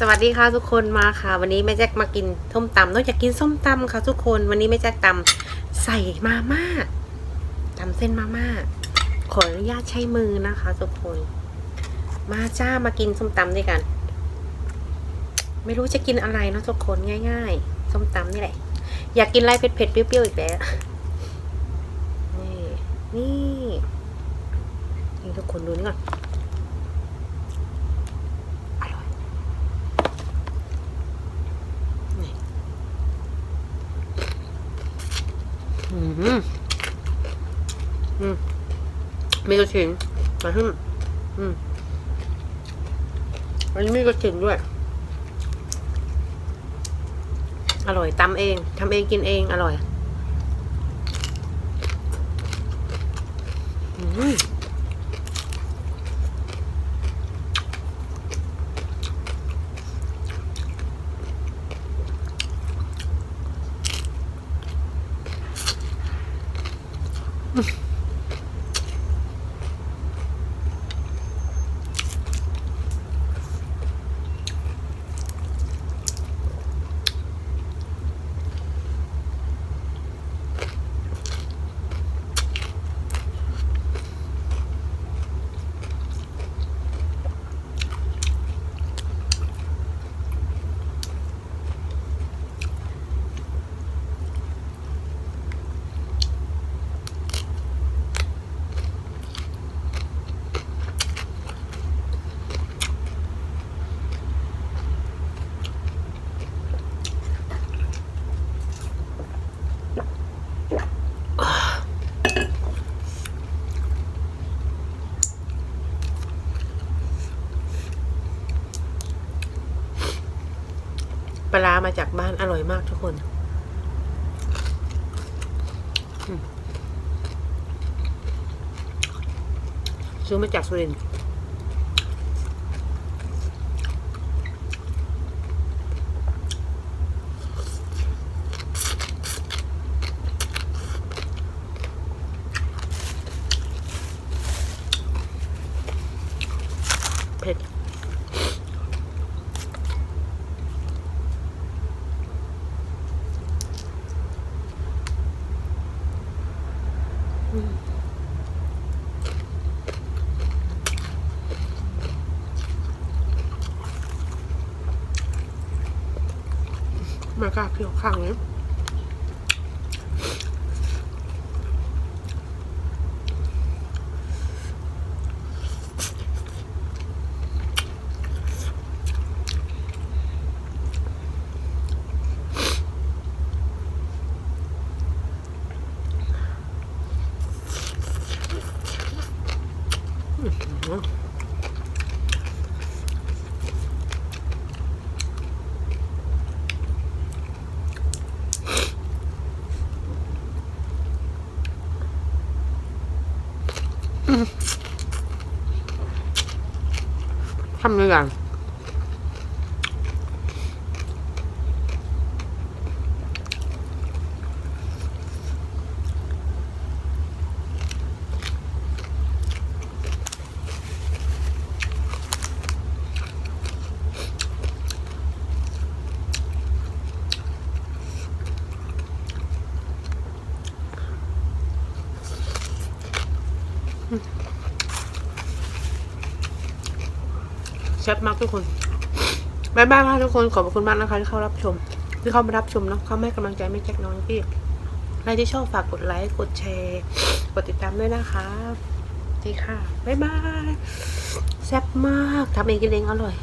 สวัสดีค่ะทุกคนมาค่ะ วันนี้แม่แจ็คมากินส้มตำนอกจากกินส้มตำค่ะทุกคน วันนี้แม่แจ็คตำใส่มาม่าตำเส้นมาม่าขออนุญาตใช้มือนะคะ ทุกคน มาจ้ามากินส้มตำด้วยกัน ไม่รู้จะกินอะไรเนอะทุกคนง่าย ๆ ส้มตำนี่แหละ อยากกินอะไรเผ็ดๆเปรี้ยวๆอีกแล้วนี่นี่นี่ทุกคนดูนี่ก่อนอร่อย อืมอืมมีกระถิ่นมาขึ้นอืมอันนี้มีกระถิ่นด้วย อร่อยตำเองทำเองกินเองอร่อย อืม Mm-hmm. ปลารามาจากบ้านอร่อยมากทุกคน ซื้อมาจากสุรินทร์เผ็ด มากาเพียวข้างนี้ ทำยังไง แซ่บมากทุกคนบายบายค่ะทุกคนขอบคุณมากนะคะที่เข้ารับชม ที่เข้ามารับชมเนาะเข้าให้กำลังใจไม่แจ็คน้องพี่ใครที่ชอบฝากกดไลค์กดแชร์ กดติดตามด้วยนะคะดีค่ะบ๊ายบายแซ่บมากทำเองกินเองอร่อย